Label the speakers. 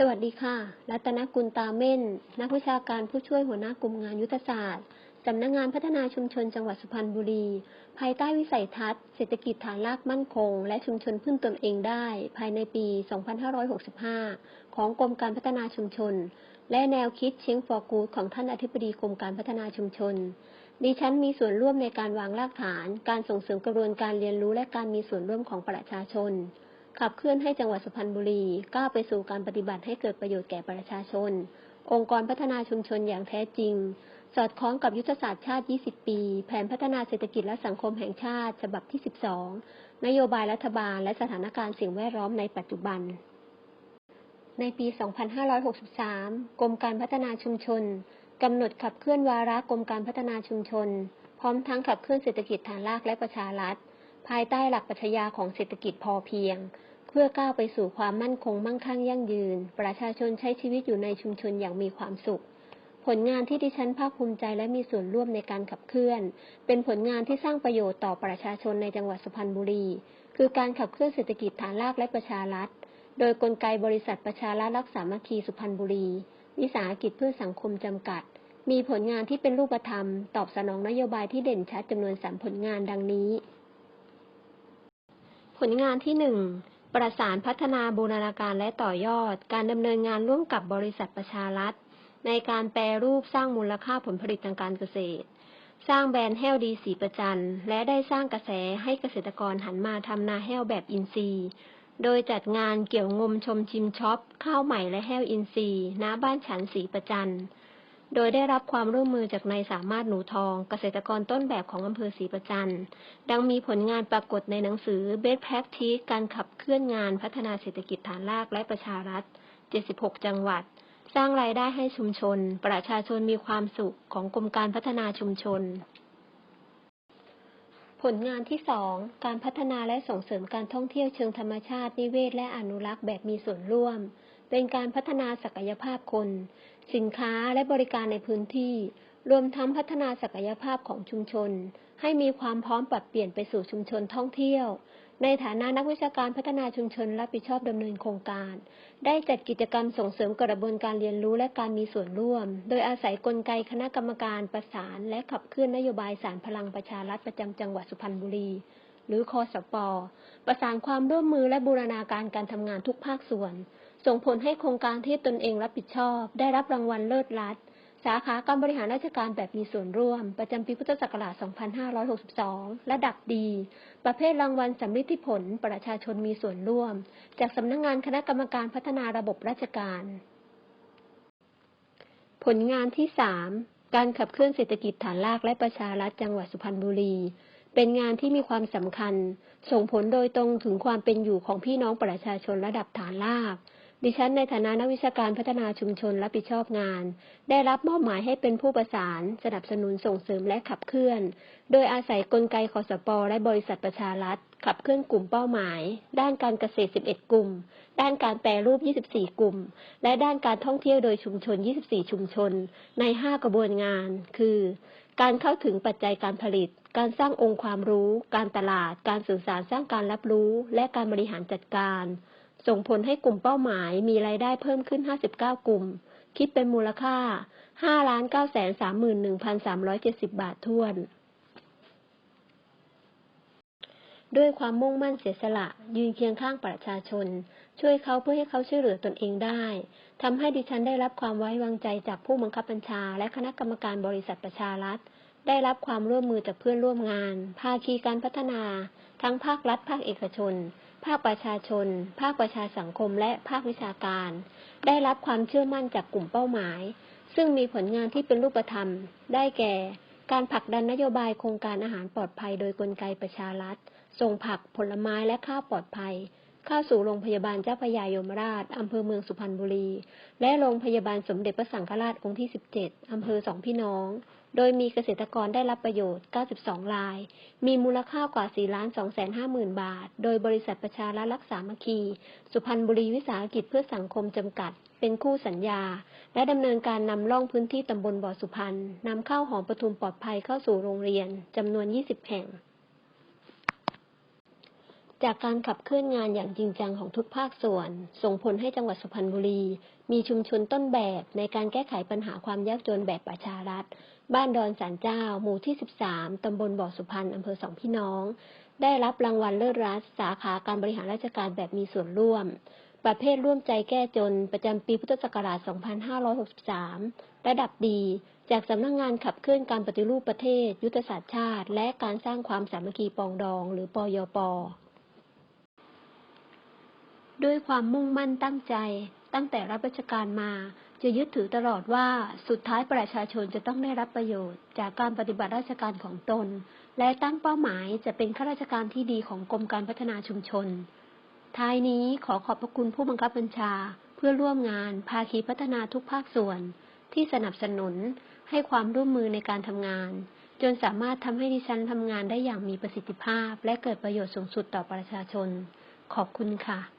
Speaker 1: สวัสดีค่ะ รัตนกุลตาเม่น นักวิชาการผู้ช่วยหัวหน้ากลุ่มงานยุทธศาสตร์ สำนักงงานพัฒนาชุมชนจังหวัดสุพรรณบุรี ภายใต้วิสัยทัศน์เศรษฐกิจฐานรากมั่นคง และชุมชนพึ่งตนเองได้ ภายในปี 2565 ของกรมการพัฒนาชุมชน และแนวคิดเชียงฟอร์กูดของท่านอธิบดีกรมการพัฒนาชุมชน ดิฉันมีส่วนร่วมในการวางรากฐาน การส่งเสริมกระบวนการเรียนรู้และการมีส่วนร่วมของประชาชน ขับเคลื่อนให้จังหวัดสุพรรณบุรีก้าวไปสู่การปฏิบัติให้เกิดประโยชน์แก่ประชาชน องค์กรพัฒนาชุมชนอย่างแท้จริง สอดคล้องกับยุทธศาสตร์ชาติ 20 ปี แผนพัฒนาเศรษฐกิจและสังคมแห่งชาติ ฉบับที่ 12 นโยบายรัฐบาลและสถานการณ์สิ่งแวดล้อมในปัจจุบัน ในปี 2563 กรมการพัฒนาชุมชนกำหนดขับเคลื่อนวาระกรมการพัฒนาชุมชน พร้อมทั้งขับเคลื่อนเศรษฐกิจฐานรากและประชารัฐภายใต้หลักปรัชญาของเศรษฐกิจพอเพียง เพื่อก้าวไปสู่ความมั่นคงมั่งคั่งยั่งยืน ประชาชนใช้ชีวิตอยู่ในชุมชนอย่างมีความสุข ผลงานที่ดิฉันภาคภูมิใจและมีส่วนร่วมในการขับเคลื่อน เป็นผลงานที่สร้างประโยชน์ต่อประชาชนในจังหวัดสุพรรณบุรี คือการขับเคลื่อนเศรษฐกิจฐานรากและประชารัฐ โดยกลไกบริษัทประชารัฐรักษามัคคีสุพรรณบุรี วิสาหกิจเพื่อสังคมจำกัด มีผลงานที่เป็นรูปธรรม ตอบสนองนโยบายที่เด่นชัดจำนวนสามผลงานดังนี้ ผลงานที่หนึ่ง ประสานพัฒนาบูรณาการและต่อยอด การดำเนินงานร่วมกับบริษัทประชารัฐ ในการแปรรูปสร้างมูลค่าผลผลิตทางการเกษตร สร้างแบรนด์แห้วดีสีประจันและได้สร้างกระแสให้เกษตรกรหันมาทำนาแห้วแบบอินทรีย์ โดยจัดงานเกี่ยวงมชมชิมช็อป ข้าวใหม่และแห้วอินทรีย์ณบ้านฉันสีประจัน โดยได้รับความร่วมมือจากนายสามารถหนูทองเกษตรกรต้นแบบของอำเภอศรีประจันดังมีผลงานปรากฏในหนังสือ Best Practice การขับเคลื่อนงานพัฒนาเศรษฐกิจฐานรากและประชารัฐ 76 จังหวัด สร้างรายได้ให้ชุมชน ประชาชนมีความสุขของกรมการพัฒนาชุมชน ผลงานที่ 2 การพัฒนาและส่งเสริมการท่องเที่ยวเชิงธรรมชาตินิเวศและอนุรักษ์แบบมีส่วนร่วม เป็นการพัฒนาศักยภาพคน สินค้าและบริการในพื้นที่ รวมทั้งพัฒนาศักยภาพของชุมชน ให้มีความพร้อมปรับเปลี่ยนไปสู่ชุมชนท่องเที่ยว ในฐานะนักวิชาการพัฒนาชุมชนรับผิดชอบดำเนินโครงการ ได้จัดกิจกรรมส่งเสริมกระบวนการเรียนรู้และการมีส่วนร่วม โดยอาศัยกลไกคณะกรรมการประสาน และขับเคลื่อนนโยบายสารพลังประชารัฐประจำจังหวัดสุพรรณบุรี หรือคอสปประสานความร่วมมือและบูรณาการการทำงานทุกภาคส่วน ส่งผลให้โครงการที่ตนเองรับผิดชอบ ได้รับรางวัลเลิศรัฐ สาขาการบริหารราชการแบบมีส่วนร่วม ประจำปีพุทธศักราช 2562 ระดับดี ประเภทรางวัลสำลิดผลประชาชนมีส่วนร่วม จากสำนักงงานคณะกรรมการพัฒนาระบบราชการ ผลงานที่ 3 การขับเคลื่อนเศรษฐกิจฐานรากและประชารัฐจังหวัดสุพรรณบุรี เป็นงานที่มีความสำคัญ ส่งผลโดยตรงถึงความเป็นอยู่ของพี่น้องประชาชนระดับฐานราก ดิฉันในฐานะนักวิชาการพัฒนาชุมชนรับผิดชอบงาน ได้รับมอบหมายให้เป็นผู้ประสาน สนับสนุนส่งเสริมและขับเคลื่อน โดยอาศัยกลไกคอสปอและบริษัทประชารัฐ ขับเคลื่อนกลุ่มเป้าหมาย ด้านการเกษตร 11 กลุ่ม ด้านการแปรรูป 24 กลุ่ม และด้านการท่องเที่ยวโดยชุมชน 24 ชุมชน ใน 5 กระบวนงาน คือ การเข้าถึงปัจจัยการผลิต การสร้างองค์ความรู้ การตลาด การสื่อสารสร้างการรับรู้ และการบริหารจัดการ ส่งผลให้กลุ่มเป้าหมายมีรายได้เพิ่มขึ้น 59 กลุ่ม คิดเป็นมูลค่า 5,931,370 บาทถ้วน ด้วยความมุ่งมั่นเสียสละ ยืนเคียงข้างประชาชน ช่วยเขาเพื่อให้เขาช่วยเหลือตนเองได้ทำให้ดิฉันได้รับความไว้วางใจจากผู้บังคับบัญชา และคณะกรรมการบริษัทประชารัฐได้รับความร่วมมือจากเพื่อนร่วมงาน ภาคีการพัฒนา ทั้งภาครัฐ ภาคเอกชน ภาคประชาชน ภาคประชาสังคม และภาควิชาการ ได้รับความเชื่อมั่นจากกลุ่มเป้าหมาย ซึ่งมีผลงานที่เป็นรูปธรรม ได้แก่ การผลักดันนโยบายโครงการอาหารปลอดภัยโดยกลไกประชารัฐ ส่งผักผลไม้และข้าวปลอดภัย เข้าสู่โรงพยาบาลเจ้าพระยายมราช อำเภอเมืองสุพรรณบุรี และโรงพยาบาลสมเด็จพระสังฆราชองค์ที่ 17 อำเภอสองพี่น้อง โดยมีเกษตรกรได้รับประโยชน์ 92 ราย มีมูลค่ากว่า 4 2 5 0 0 0 0 บาท โดยบริษัทประชารัฐรักษามัคคี สุพรรณบุรีวิสาหกิจเพื่อสังคมจำกัด เป็นคู่สัญญา และดำเนินการนำล่องพื้นที่ตำบลบ่อสุพรรณนำเข้าหอมปทุมปลอดภัยเข้าสู่โรงเรียนจำนวน 20 แห่ง จากการขับเคลื่อนงานอย่างจริงจังของทุกภาคส่วน ส่งผลให้จังหวัดสุพรรณบุรี มีชุมชนต้นแบบในการแก้ไขปัญหาความยากจนแบบประชารัฐ บ้านดอนสารเจ้า หมู่ที่ 13 ตำบลบ่อสุพรรณอำเภอสองพี่น้อง ได้รับรางวัลเลิศรัฐสาขาการบริหารราชการแบบมีส่วนร่วม ประเภทร่วมใจแก้จนประจำปีพุทธศักราช 2563 ระดับดี จากสำนักงงานขับเคลื่อนการปฏิรูปประเทศ ยุทธศาสตร์ชาติ และการสร้างความสามัคคีปองดอง หรือปยป ด้วยความมุ่งมั่นตั้งใจ ตั้งแต่รับราชการมา จะยึดถือตลอดว่าสุดท้ายประชาชนจะต้องได้รับประโยชน์ จากการปฏิบัติราชการของตน และตั้งเป้าหมายจะเป็นข้าราชการที่ดีของกรมการพัฒนาชุมชน ท้ายนี้ขอขอบพระคุณผู้บังคับบัญชา เพื่อร่วมงานภาคีพัฒนาทุกภาคส่วน ที่สนับสนุนให้ความร่วมมือในการทำงาน จนสามารถทำให้ดิฉันทำงานได้อย่างมีประสิทธิภาพ และเกิดประโยชน์สูงสุดต่อประชาชน ขอบคุณค่ะ